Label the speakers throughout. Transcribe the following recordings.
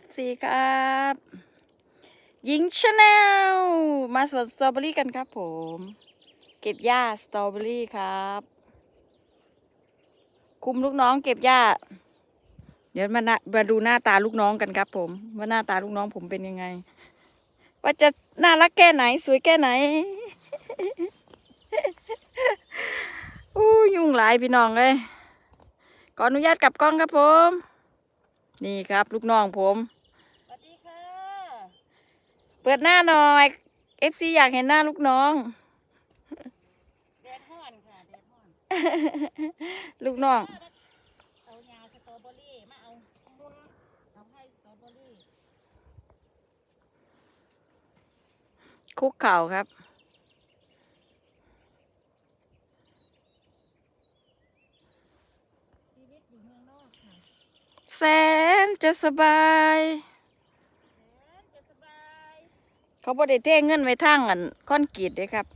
Speaker 1: FC ครับยิงชาแนลมาสวนสตรอเบอรี่กันครับผม เก็บหญ้าสตรอเบอรี่ครับ คุมลูกน้องเก็บหญ้า เดี๋ยวมานะมาดูหน้าตาลูกน้องกันครับผม ว่าหน้าตาลูกน้องผมเป็นยังไง ว่าจะน่ารักแค่ไหน สวยแค่ไหนอู้ยุ่งหลายพี่น้องเลยขออนุญาตกลับกล้องครับผม นี่ครับลูกน้องผม
Speaker 2: สวัสดีค่ะ
Speaker 1: เปิดหน้าหน่อย FC อยากเห็นหน้าลูกน้อง
Speaker 2: แดดฮ้อนค่ะแดดฮ้อน
Speaker 1: ลูกน้อง
Speaker 2: เอายาสตรอเบอรี่มาเอามุนเอาให้สตรอเบอรี่
Speaker 1: คุกเข่าครับ
Speaker 2: ชีวิตอยู่เมืองนอกค่ะ
Speaker 1: แสนจะสบาย
Speaker 2: แสนจะสบาย
Speaker 1: เขาบ่ได้เท่เงินไว้ทางอันคอนกรีตเด้ครับ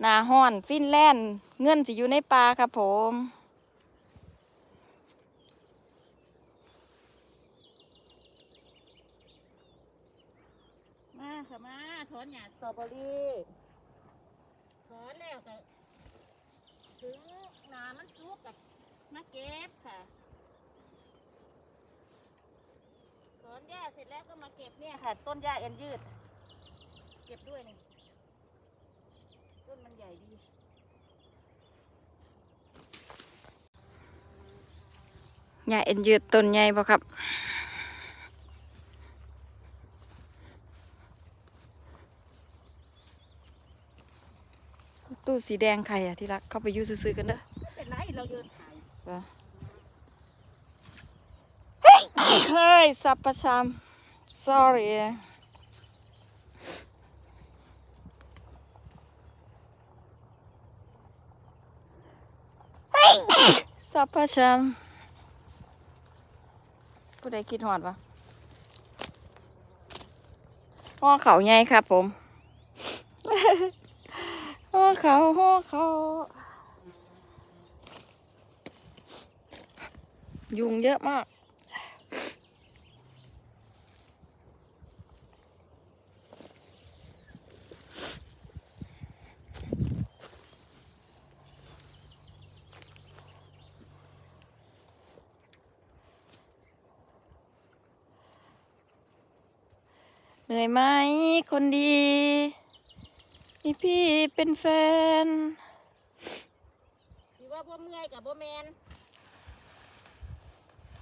Speaker 1: หนาห้อน ฟินแลนด์เงินสิอยู่ในป่าครับผม
Speaker 2: มาค่ะมาถอนหยาสตรอเบอรี่ถอนแล้วก็ ถึงหนามันสุกกับมาเก็บค่ะถอนหญ้าเสร็จแล้วก็มาเก็บเนี่ยค่ะ ต้นหญ้าเอ็นยืด เก็บด้วยนี่ต้นมันใหญ่ดี
Speaker 1: ใหญ่เอ็นยืดต้นใหญ่บ่ครับ ตู้สีแดงใครอะที่รักเข้าไปอยุ่ซื้อๆกันเด้อ
Speaker 2: ไม่เป็นไรเราเดินถ่าย
Speaker 1: เฮ้ยสับประชาม sorry สับประชามผู้ใดคิดหอดวะห่อเขาใหญ่ครับผมห่อ เขาห่อเขา ยุงเยอะมาก เหนื่อยไหมคนดี มีพี่เป็นแฟน
Speaker 2: สิว่าบ่เมื่อยกับบ่แมน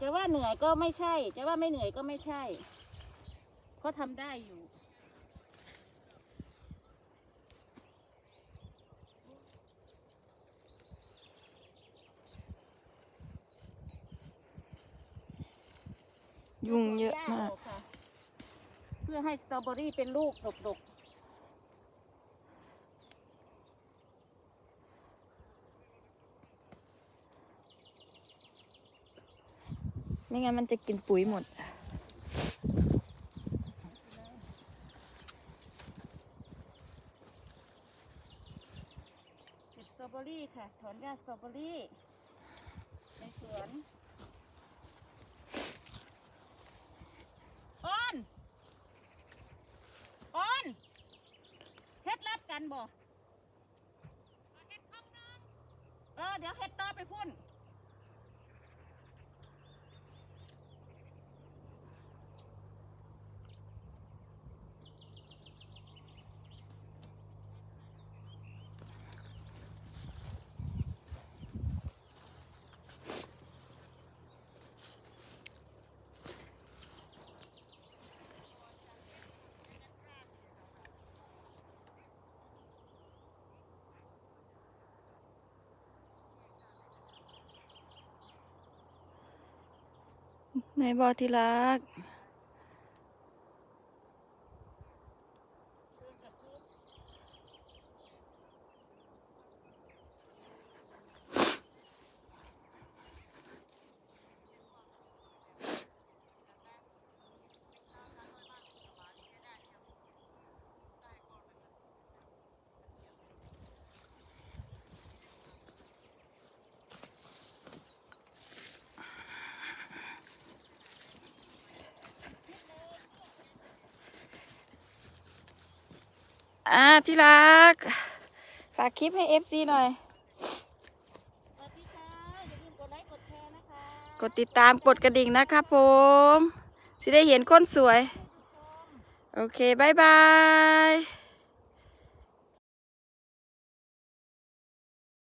Speaker 2: จะว่าเหนื่อยก็ไม่ใช่ จะว่าไม่เหนื่อยก็ไม่ใช่ เพราะทำได้อยู่
Speaker 1: ยุงเยอะมาก
Speaker 2: ค่ะเพื่อให้สตรอเบอรี่เป็นลูกดก
Speaker 1: ไม่งั้นมันจะกินปุ๋ยหมด
Speaker 2: เก็บสตรอเบอรี่ค่ะ ถอนหญ้าสตรอเบอรี่ในสวนอ้อนอ้อนเฮ็ดรับกันบ่เออ เดี๋ยวเฮ็ดต่อไปพุ่น
Speaker 1: ในบอที่รัก อ่าที่รัก ฝากคลิปให้เอฟซีหน่อย
Speaker 2: สวัสดีค่ะอย่าลืมกดไลค์กดแชร์นะคะ
Speaker 1: กดติดตามกดกระดิ่งนะครับผมสิได้เห็นคนสวย โอเคบ๊ายบาย